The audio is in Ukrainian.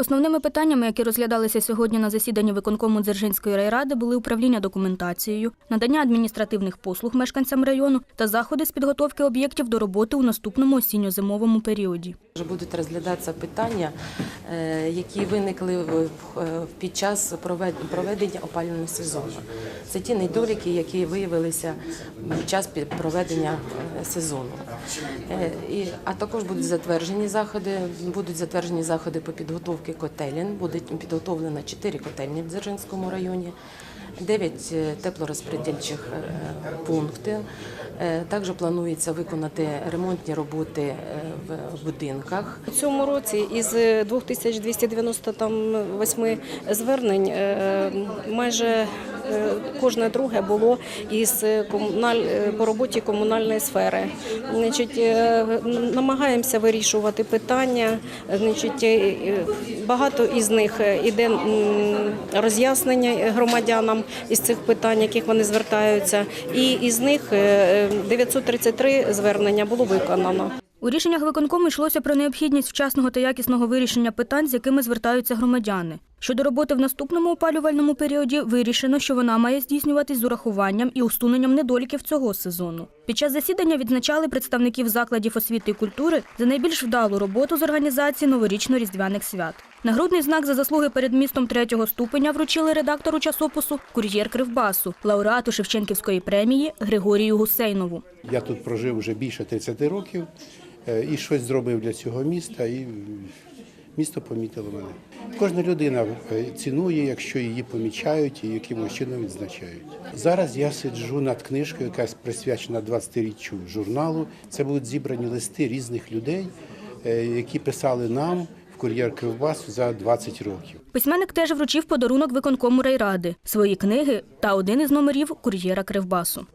Основними питаннями, які розглядалися сьогодні на засіданні виконкому Дзержинської райради, були управління документацією, надання адміністративних послуг мешканцям району та заходи з підготовки об'єктів до роботи у наступному осінньо-зимовому періоді. Будуть розглядатися питання, е, які виникли під час проведення опалювального сезону. Це ті недоліки, які виявилися під час проведення е, сезону. Е, А також будуть затверджені заходи, будуть затверджені заходи по підготовці котелень. Буде підготовлено 4 котельні в Дзержинському районі. 9 теплорозподільчих е, пунктів. Е, Також планується виконати ремонтні роботи е, в будинках. У цьому році із 2298 звернень е, майже е, кожне друге було із комуналь е, по роботі комунальної сфери. Значить, е, намагаємося вирішувати питання. Значить, е, е, багато із них іде роз'яснення громадянам із цих питань, яких вони звертаються, і із них е, 933 звернення було виконано. У рішеннях виконкому йшлося про необхідність вчасного та якісного вирішення питань, з якими звертаються громадяни. Щодо роботи в наступному опалювальному періоді вирішено, що вона має здійснюватись з урахуванням і усуненням недоліків цього сезону. Під час засідання відзначали представників закладів освіти і культури за найбільш вдалу роботу з організації новорічно-різдвяних свят. Нагрудний знак за заслуги перед містом третього ступеня вручили редактору часопису Кур'єр Кривбасу, лауреату Шевченківської премії Григорію Гусейнову. Я тут прожив вже більше 30 років е, і щось зробив для цього міста, і місто помітило мене. Кожна людина е, цінує, якщо її помічають і якимось чином відзначають. Зараз я сиджу над книжкою, яка присвячена 20-річчю журналу. Це будуть зібрані листи різних людей, е, які писали нам в кур'єр Кривбасу за 20 років. Письменник теж вручив подарунок виконкому райради, свої книги та один із номерів кур'єра Кривбасу.